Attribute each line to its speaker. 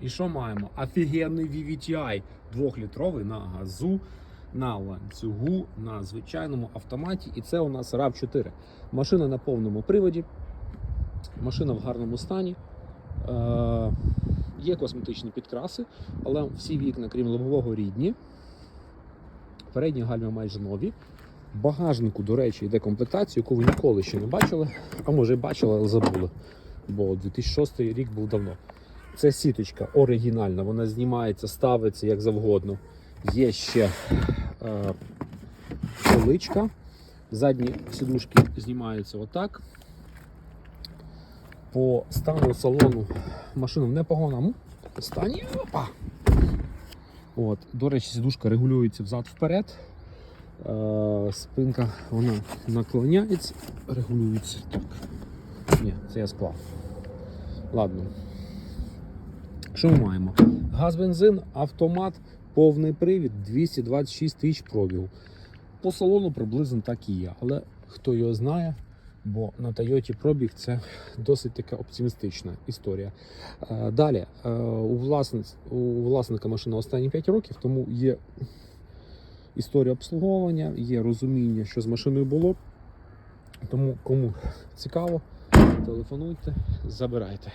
Speaker 1: І що маємо? Офігенний VVTi 2-літровий на газу, на ланцюгу, на звичайному автоматі. І це у нас rav 4 Машина на повному приводі, машина в гарному стані. Е, є косметичні підкраси, але всі вікна, крім лобового, рідні. Передні гальми майже нові. Багажнику, до речі, йде комплектація, яку ви ніколи ще не бачили, а може бачили, але забули. Бо 2006 рік був давно. Це сіточка оригінальна, вона знімається, ставиться як завгодно. Є ще е, поличка. Задні сідушки знімаються отак. По стану салону машина в непоганому стані. Опа! От, до речі, сідушка регулюється взад-вперед. Е, спинка вона наклоняється, регулюється. Так. Ні, це я склав. Ладно. Що ми маємо? Газ, бензин, автомат, повний привід, 226 тисяч пробігу. По салону приблизно так і є. Але хто його знає, бо на Тойоті пробіг це досить така оптимістична історія. Е, Далі, е, у, власниць, у власника машина останні 5 років, тому є історія обслуговування, є розуміння, що з машиною було. Тому кому цікаво, телефонуйте, забирайте.